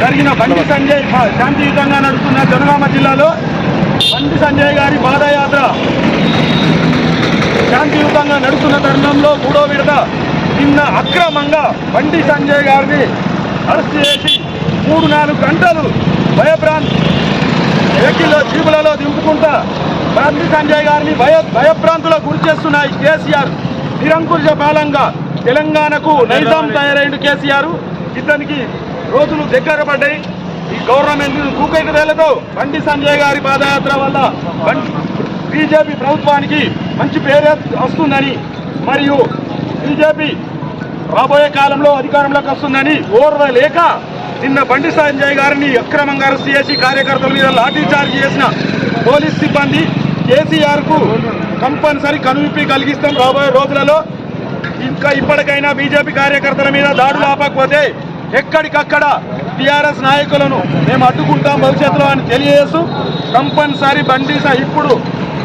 జరిగిన బండి సంజయ్ శాంతియుతంగా నడుస్తున్న జనగామ జిల్లాలో బండి సంజయ్ గారి పాదయాత్ర శాంతియుతంగా నడుస్తున్న తరుణంలో మూడో విడత నిన్న అక్రమంగా బండి సంజయ్ గారిని అరెస్ట్ చేసి మూడు నాలుగు గంటలు భయభ్రాంతి వెహికల్లో జీబులలో దింపుకుంటా బండి సంజయ్ గారిని భయ భయభ్రాంతులకు గురి చేస్తున్నాయి కేసీఆర్. నిరంకుశ పాలంగా తెలంగాణకు నైజాం తయారైన కేసీఆర్. ఇతనికి రోజులు దగ్గర పడ్డాయి. ఈ గవర్నమెంట్ కూకైన వేలతో బండి సంజయ్ గారి పాదయాత్ర వల్ల బీజేపీ ప్రభుత్వానికి మంచి పేరు వస్తుందని మరియు బీజేపీ రాబోయే కాలంలో అధికారంలోకి వస్తుందని ఓర్వలేక నిన్న బండి సంజయ్ గారిని అక్రమంగా అరెస్ట్ చేసి కార్యకర్తల మీద లాఠీఛార్జ్ చేసిన పోలీస్ సిబ్బంది కేసీఆర్కు కంపల్సరీ కనువిప్పి కలిగిస్తాం రాబోయే రోజులలో. ఇంకా ఇప్పటికైనా బీజేపీ కార్యకర్తల మీద దాడులు ఆపకపోతే ఎక్కడికక్కడ టీఆర్ఎస్ నాయకులను మేము అడ్డుకుంటాం భవిష్యత్తులో అని తెలియజేస్తూ కంపల్సరీ బండి ఇప్పుడు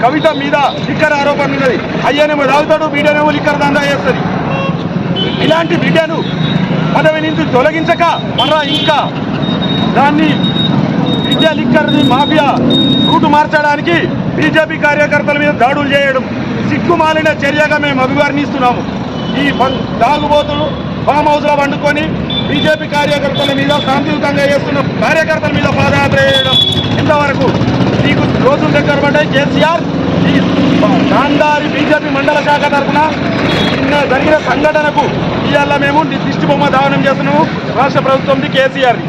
కవిత మీద లిక్కర్ ఆరోపణ ఉన్నది. అయ్యనేమో తాగుతాడు బీడనేమో లిక్కర్ దందా చేస్తుంది. ఇలాంటి బిడ్డను పదవి నుంచి తొలగించక మరలా ఇంకా దాన్ని విద్యా లిక్కర్ని మాఫియా రూటు మార్చడానికి బీజేపీ కార్యకర్తల మీద దాడులు చేయడం సిగ్గుమాలిన చర్యగా మేము అభివర్ణిస్తున్నాము. ఈ బం- తాగుబోతులు ఫామ్ హౌస్లో వండుకొని బీజేపీ కార్యకర్తల మీద శాంతియుతంగా చేస్తున్న కార్యకర్తల మీద పాదయాత్ర చేయడం ఇంతవరకు నీకు రోజులు దగ్గర పడ్డాయి? కేసీఆర్ ఈ గాంధారి బీజేపీ మండల శాఖ తరఫున నిన్న జరిగిన సంఘటనకు ఇవాళ మేము దిష్టి బొమ్మ దావనం చేస్తున్నాము రాష్ట్ర ప్రభుత్వంది కేసీఆర్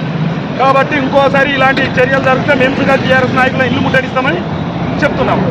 కాబట్టి ఇంకోసారి ఇలాంటి చర్యలు జరిగితే మేము కూడా టీఆర్ఎస్ నాయకుల ఇల్లు ముట్టడిస్తామని చెప్తున్నాము.